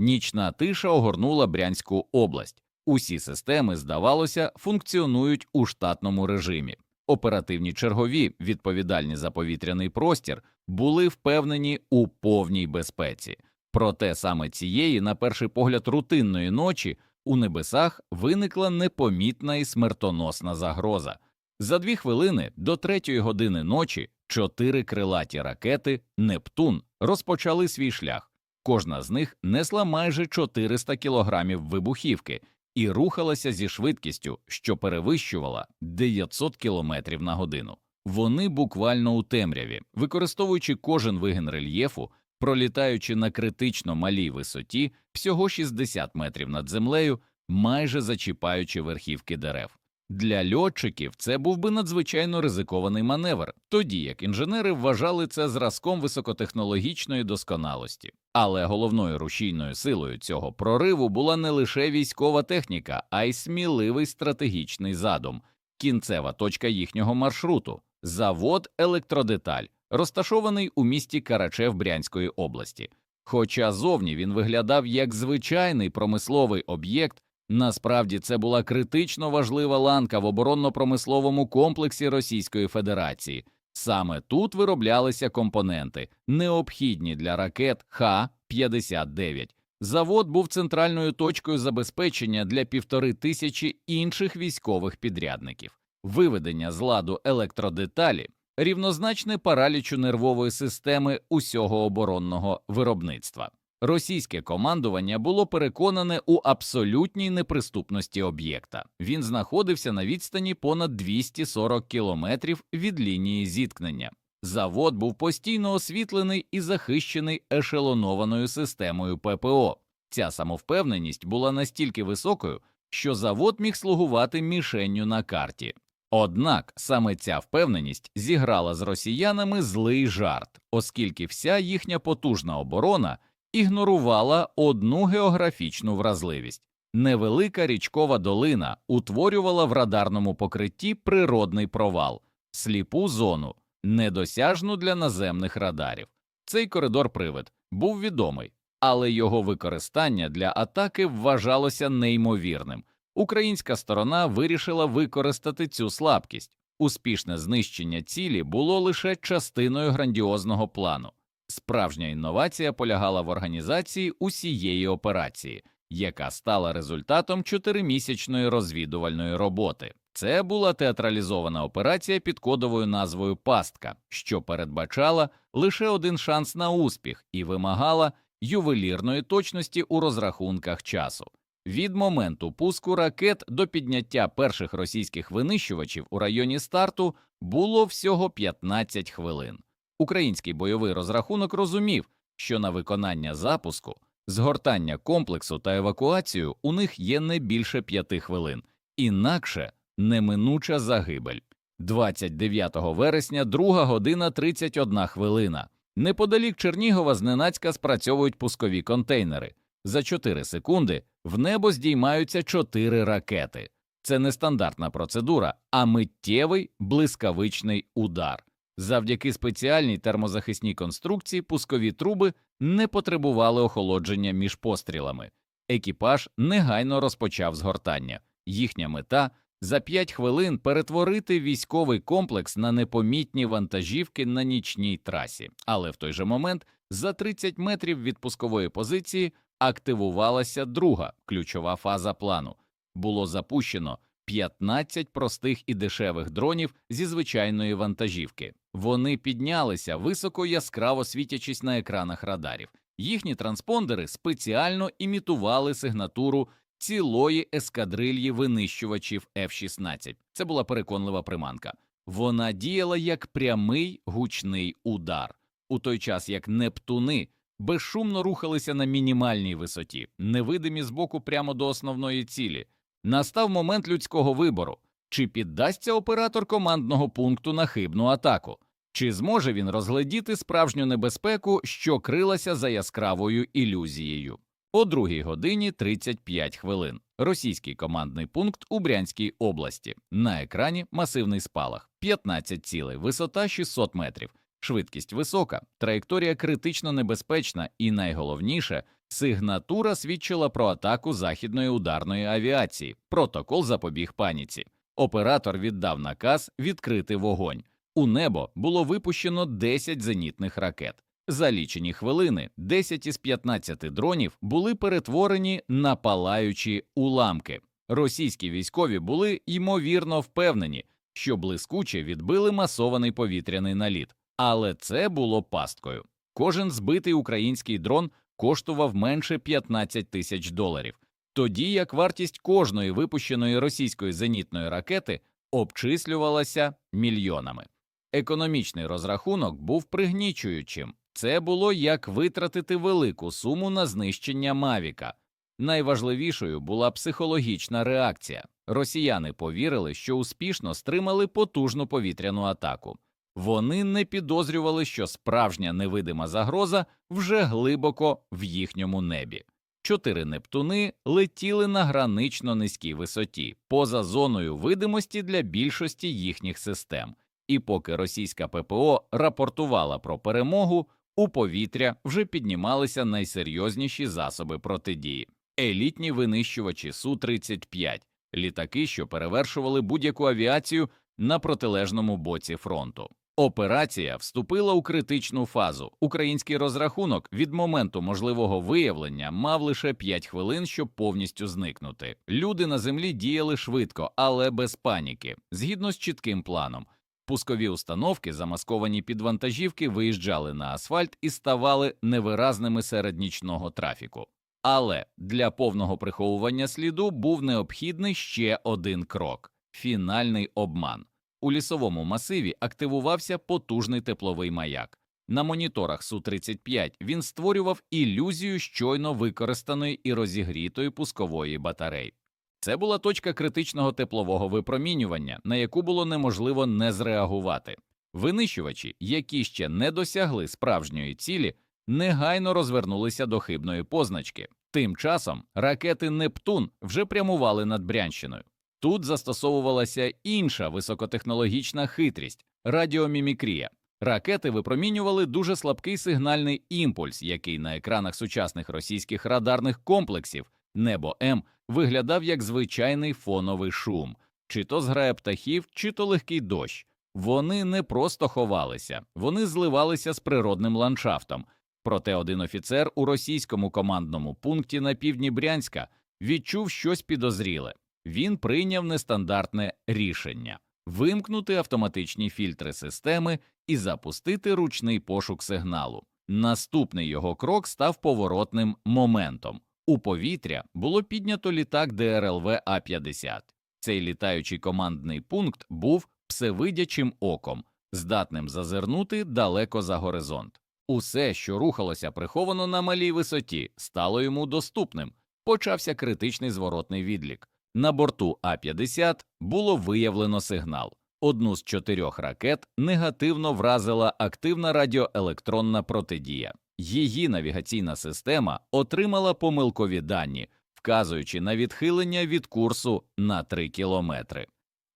Нічна тиша огорнула Брянську область. Усі системи, здавалося, функціонують у штатному режимі. Оперативні чергові, відповідальні за повітряний простір, були впевнені у повній безпеці. Проте саме цієї, на перший погляд, рутинної ночі у небесах виникла непомітна і смертоносна загроза. За дві хвилини до третьої години ночі чотири крилаті ракети Нептун розпочали свій шлях. Кожна з них несла майже 400 кілограмів вибухівки і рухалася зі швидкістю, що перевищувала 900 кілометрів на годину. Вони буквально у темряві, використовуючи кожен вигін рельєфу, пролітаючи на критично малій висоті, всього 60 метрів над землею, майже зачіпаючи верхівки дерев. Для льотчиків це був би надзвичайно ризикований маневр, тоді як інженери вважали це зразком високотехнологічної досконалості. Але головною рушійною силою цього прориву була не лише військова техніка, а й сміливий стратегічний задум, кінцева точка їхнього маршруту завод електродеталь, розташований у місті Карачев Брянської області. Хоча зовні він виглядав як звичайний промисловий об'єкт, насправді це була критично важлива ланка в оборонно-промисловому комплексі Російської Федерації. Саме тут вироблялися компоненти, необхідні для ракет Х-59. Завод був центральною точкою забезпечення для півтори тисячі інших військових підрядників. Виведення з ладу електродеталі рівнозначне паралічу нервової системи усього оборонного виробництва. Російське командування було переконане у абсолютній неприступності об'єкта. Він знаходився на відстані понад 240 кілометрів від лінії зіткнення. Завод був постійно освітлений і захищений ешелонованою системою ППО. Ця самовпевненість була настільки високою, що завод міг слугувати мішенню на карті. Однак саме ця впевненість зіграла з росіянами злий жарт, оскільки вся їхня потужна оборона ігнорувала одну географічну вразливість. Невелика річкова долина утворювала в радарному покритті природний провал, сліпу зону, недосяжну для наземних радарів. Цей коридор привид був відомий, але його використання для атаки вважалося неймовірним. Українська сторона вирішила використати цю слабкість. Успішне знищення цілі було лише частиною грандіозного плану. Справжня інновація полягала в організації усієї операції, яка стала результатом чотиримісячної розвідувальної роботи. Це була театралізована операція під кодовою назвою Пастка, що передбачала лише один шанс на успіх і вимагала ювелірної точності у розрахунках часу. Від моменту пуску ракет до підняття перших російських винищувачів у районі старту було всього 15 хвилин. Український бойовий розрахунок розумів, що на виконання запуску, згортання комплексу та евакуацію у них є не більше п'яти хвилин, інакше неминуча загибель. 29 вересня, 2 година 31 хвилина. Неподалік Чернігова зненацька спрацьовують пускові контейнери. За 4 секунди в небо здіймаються 4 ракети. Це не стандартна процедура, а миттєвий блискавичний удар. Завдяки спеціальній термозахисній конструкції пускові труби не потребували охолодження між пострілами. Екіпаж негайно розпочав згортання. Їхня мета за 5 хвилин перетворити військовий комплекс на непомітні вантажівки на нічній трасі. Але в той же момент, за 30 метрів від пускової позиції, активувалася друга ключова фаза плану. Було запущено 15 простих і дешевих дронів зі звичайної вантажівки. Вони піднялися високо яскраво світячись на екранах радарів. Їхні транспондери спеціально імітували сигнатуру цілої ескадрильї винищувачів F-16. Це була переконлива приманка. Вона діяла як прямий гучний удар, у той час як Нептуни безшумно рухалися на мінімальній висоті, невидимі збоку прямо до основної цілі. Настав момент людського вибору. Чи піддасться оператор командного пункту на хибну атаку? Чи зможе він розглядіти справжню небезпеку, що крилася за яскравою ілюзією? О 2 годині 35 хвилин. Російський командний пункт у Брянській області. На екрані масивний спалах, 15 цілей, висота 600 метрів, швидкість висока, траєкторія критично небезпечна і найголовніше Сигнатура свідчила про атаку західної ударної авіації. Протокол запобіг паніці. Оператор віддав наказ відкрити вогонь. У небо було випущено 10 зенітних ракет. За лічені хвилини 10 із 15 дронів були перетворені на палаючі уламки. Російські військові були ймовірно впевнені, що блискуче відбили масований повітряний наліт, але це було пасткою. Кожен збитий український дрон коштував менше 15 тисяч доларів, тоді як вартість кожної випущеної російської зенітної ракети обчислювалася мільйонами. Економічний розрахунок був пригнічуючим. Це було як витратити велику суму на знищення Мавіка. Найважливішою була психологічна реакція. Росіяни повірили, що успішно стримали потужну повітряну атаку. Вони не підозрювали, що справжня невидима загроза вже глибоко в їхньому небі. Чотири Нептуни летіли на гранично низькій висоті, поза зоною видимості для більшості їхніх систем. І поки російська ППО рапортувала про перемогу, у повітря вже піднімалися найсерйозніші засоби протидії елітні винищувачі Су-35, літаки, що перевершували будь-яку авіацію на протилежному боці фронту. Операція вступила у критичну фазу. Український розрахунок від моменту можливого виявлення мав лише 5 хвилин, щоб повністю зникнути. Люди на землі діяли швидко, але без паніки, згідно з чітким планом. Пускові установки, замасковані під вантажівки, виїжджали на асфальт і ставали невиразними серед нічного трафіку. Але для повного приховування сліду був необхідний ще один крок фінальний обман. У лісовому масиві активувався потужний тепловий маяк. На моніторах Су-35 він створював ілюзію щойно використаної і розігрітої пускової батареї. Це була точка критичного теплового випромінювання, на яку було неможливо не зреагувати. Винищувачі, які ще не досягли справжньої цілі, негайно розвернулися до хибної позначки. Тим часом ракети Нептун вже прямували над Брянщиною. Тут застосовувалася інша високотехнологічна хитрість радіомімікрія. Ракети випромінювали дуже слабкий сигнальний імпульс, який на екранах сучасних російських радарних комплексів Небо М виглядав як звичайний фоновий шум, чи то зграя птахів, чи то легкий дощ. Вони не просто ховалися, вони зливалися з природним ландшафтом. Проте один офіцер у російському командному пункті на півдні Брянська відчув щось підозріле. Він прийняв нестандартне рішення вимкнути автоматичні фільтри системи і запустити ручний пошук сигналу. Наступний його крок став поворотним моментом. У повітря було піднято літак ДРЛВ А-50. Цей літаючий командний пункт був всевидячим оком, здатним зазирнути далеко за горизонт. Усе, що рухалося приховано на малій висоті, стало йому доступним. Почався критичний зворотний відлік. На борту А-50 було виявлено сигнал. Одну з чотирьох ракет негативно вразила активна радіоелектронна протидія. Її навігаційна система отримала помилкові дані, вказуючи на відхилення від курсу на 3 кілометри.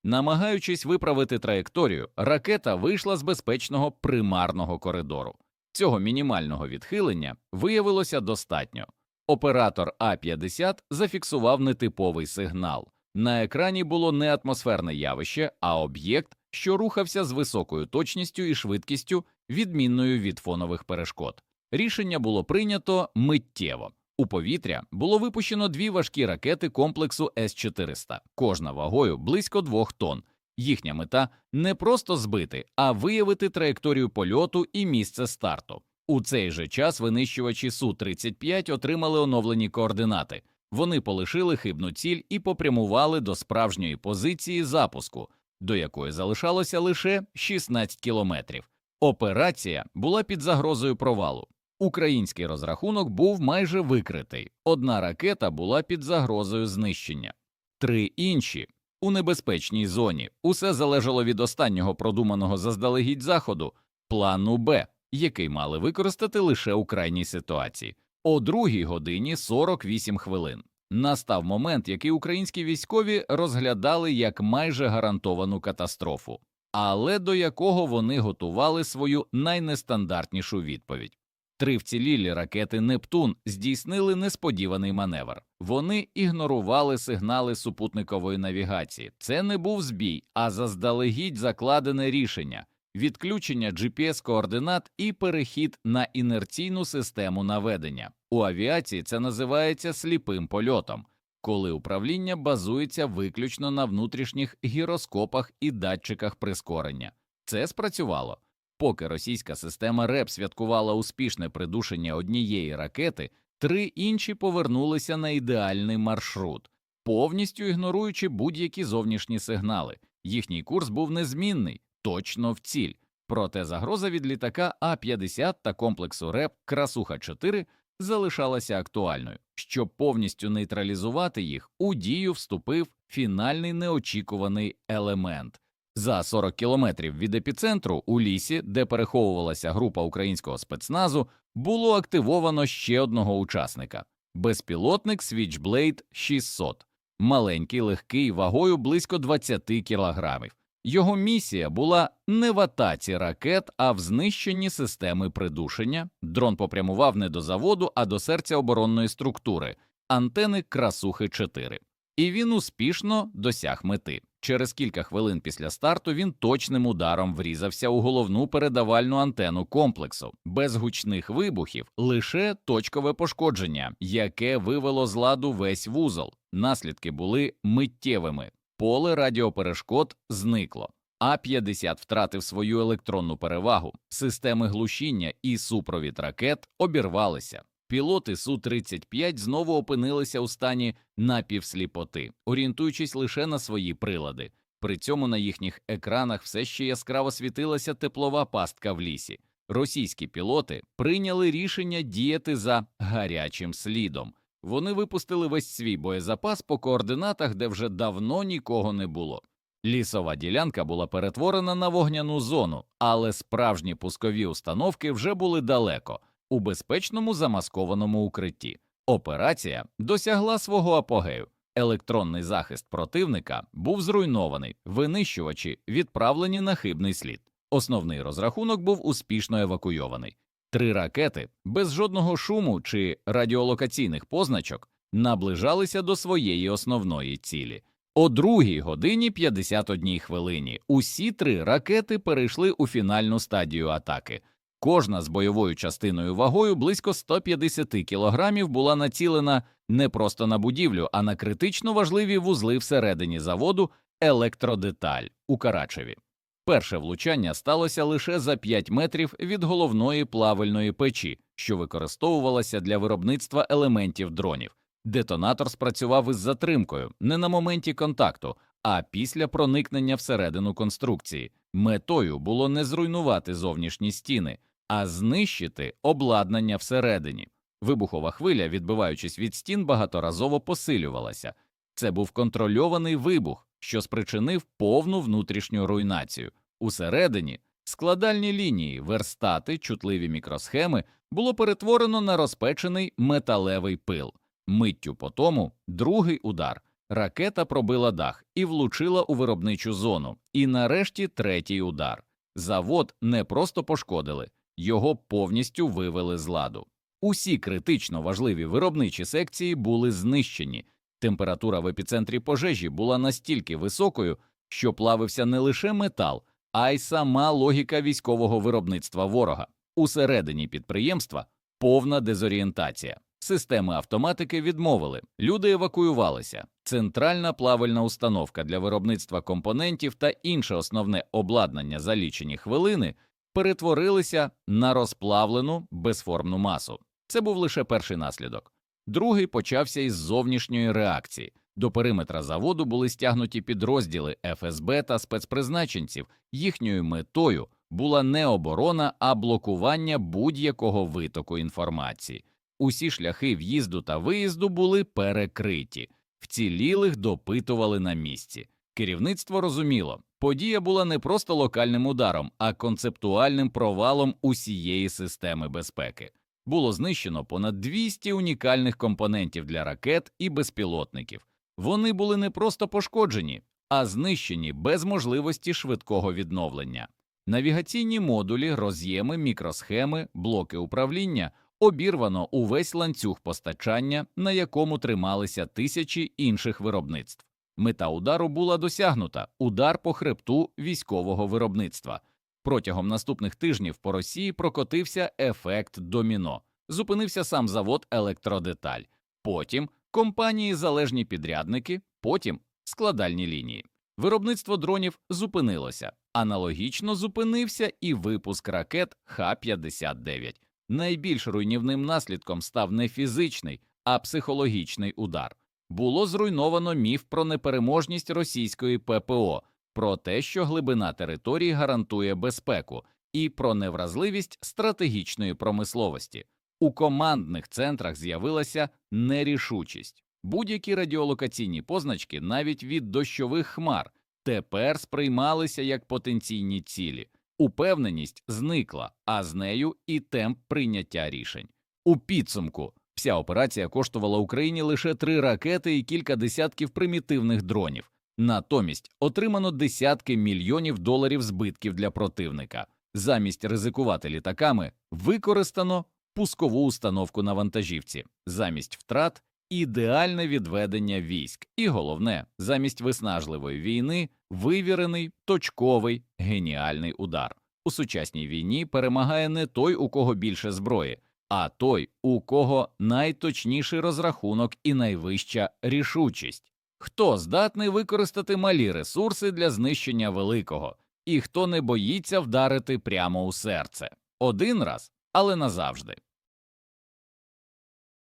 Намагаючись виправити траєкторію, ракета вийшла з безпечного примарного коридору. Цього мінімального відхилення виявилося достатньо. Оператор А-50 зафіксував нетиповий сигнал. На екрані було не атмосферне явище, а об'єкт, що рухався з високою точністю і швидкістю, відмінною від фонових перешкод. Рішення було прийнято миттєво. У повітря було випущено дві важкі ракети комплексу С-400, кожна вагою близько двох тонн. Їхня мета не просто збити, а виявити траєкторію польоту і місце старту. У цей же час винищувачі Су-35 отримали оновлені координати. Вони полишили хибну ціль і попрямували до справжньої позиції запуску, до якої залишалося лише 16 кілометрів. Операція була під загрозою провалу. Український розрахунок був майже викритий. Одна ракета була під загрозою знищення, три інші у небезпечній зоні. Усе залежало від останнього продуманого заздалегідь заходу плану Б, який мали використати лише у крайній ситуації. О другій годині 48 хвилин. Настав момент, який українські військові розглядали як майже гарантовану катастрофу, але до якого вони готували свою найнестандартнішу відповідь. Три вцілілі ракети Нептун здійснили несподіваний маневр. Вони ігнорували сигнали супутникової навігації. Це не був збій, а заздалегідь закладене рішення відключення GPS-координат і перехід на інерційну систему наведення. У авіації це називається сліпим польотом, коли управління базується виключно на внутрішніх гіроскопах і датчиках прискорення. Це спрацювало. Поки російська система РЕП святкувала успішне придушення однієї ракети, три інші повернулися на ідеальний маршрут, повністю ігноруючи будь-які зовнішні сигнали. Їхній курс був незмінний, точно в ціль. Проте загроза від літака А-50 та комплексу РЕП Красуха 4 залишалася актуальною. Щоб повністю нейтралізувати їх, у дію вступив фінальний неочікуваний елемент. За 40 кілометрів від епіцентру у лісі, де переховувалася група українського спецназу, було активовано ще одного учасника безпілотник Switchblade 600, маленький, легкий, вагою близько 20 кілограмів. Його місія була не в атаці ракет, а в знищенні системи придушення. Дрон попрямував не до заводу, а до серця оборонної структури антени Красухи 4 і він успішно досяг мети. Через кілька хвилин після старту він точним ударом врізався у головну передавальну антенну комплексу, без гучних вибухів, лише точкове пошкодження, яке вивело з ладу весь вузол. Наслідки були миттєвими. Поле радіоперешкод зникло. А-50 втратив свою електронну перевагу, системи глушіння і супровід ракет обірвалися. Пілоти Су-35 знову опинилися у стані напівсліпоти, орієнтуючись лише на свої прилади. При цьому на їхніх екранах все ще яскраво світилася теплова пастка в лісі. Російські пілоти прийняли рішення діяти за гарячим слідом. Вони випустили весь свій боєзапас по координатах, де вже давно нікого не було. Лісова ділянка була перетворена на вогняну зону, але справжні пускові установки вже були далеко у безпечному замаскованому укритті. Операція досягла свого апогею. Електронний захист противника був зруйнований, винищувачі відправлені на хибний слід. Основний розрахунок був успішно евакуйований. Три ракети без жодного шуму чи радіолокаційних позначок наближалися до своєї основної цілі. О другій годині 51 хвилині усі три ракети перейшли у фінальну стадію атаки. Кожна з бойовою частиною вагою близько 150 кілограмів була націлена не просто на будівлю, а на критично важливі вузли всередині заводу електродеталь у Карачеві. Перше влучання сталося лише за 5 метрів від головної плавильної печі, що використовувалася для виробництва елементів дронів. Детонатор спрацював із затримкою не на моменті контакту, а після проникнення всередину конструкції. Метою було не зруйнувати зовнішні стіни, а знищити обладнання всередині. Вибухова хвиля, відбиваючись від стін, багаторазово посилювалася. Це був контрольований вибух, що спричинив повну внутрішню руйнацію. Усередині складальні лінії, верстати, чутливі мікросхеми було перетворено на розпечений металевий пил. Миттю по тому другий удар. Ракета пробила дах і влучила у виробничу зону. І нарешті третій удар. Завод не просто пошкодили, його повністю вивели з ладу. Усі критично важливі виробничі секції були знищені. Температура в епіцентрі пожежі була настільки високою, що плавився не лише метал, а й сама логіка військового виробництва ворога. Усередині підприємства повна дезорієнтація. Системи автоматики відмовили, люди евакуювалися. Центральна плавальна установка для виробництва компонентів та інше основне обладнання за лічені хвилини перетворилися на розплавлену безформну масу. Це був лише перший наслідок. Другий почався із зовнішньої реакції. До периметра заводу були стягнуті підрозділи ФСБ та спецпризначенців. Їхньою метою була не оборона, а блокування будь-якого витоку інформації. Усі шляхи в'їзду та виїзду були перекриті, вцілілих допитували на місці. Керівництво розуміло, подія була не просто локальним ударом, а концептуальним провалом усієї системи безпеки. Було знищено понад 200 унікальних компонентів для ракет і безпілотників. Вони були не просто пошкоджені, а знищені без можливості швидкого відновлення. Навігаційні модулі, роз'єми, мікросхеми, блоки управління обірвано увесь ланцюг постачання, на якому трималися тисячі інших виробництв. Мета удару була досягнута удар по хребту військового виробництва. Протягом наступних тижнів по Росії прокотився ефект доміно. Зупинився сам завод електродеталь, потім компанії залежні підрядники, потім складальні лінії. Виробництво дронів зупинилося. Аналогічно зупинився і випуск ракет Х-59. Найбільш руйнівним наслідком став не фізичний, а психологічний удар. Було зруйновано міф про непереможність російської ППО, про те, що глибина території гарантує безпеку, і про невразливість стратегічної промисловості. У командних центрах з'явилася нерішучість. Будь-які радіолокаційні позначки, навіть від дощових хмар, тепер сприймалися як потенційні цілі. Упевненість зникла, а з нею і темп прийняття рішень. У підсумку вся операція коштувала Україні лише три ракети і кілька десятків примітивних дронів. Натомість отримано десятки мільйонів доларів збитків для противника. Замість ризикувати літаками використано пускову установку на вантажівці, замість втрат ідеальне відведення військ, і головне, замість виснажливої війни вивірений, точковий, геніальний удар. У сучасній війні перемагає не той, у кого більше зброї, а той, у кого найточніший розрахунок і найвища рішучість. Хто здатний використати малі ресурси для знищення великого, і хто не боїться вдарити прямо у серце один раз, але назавжди.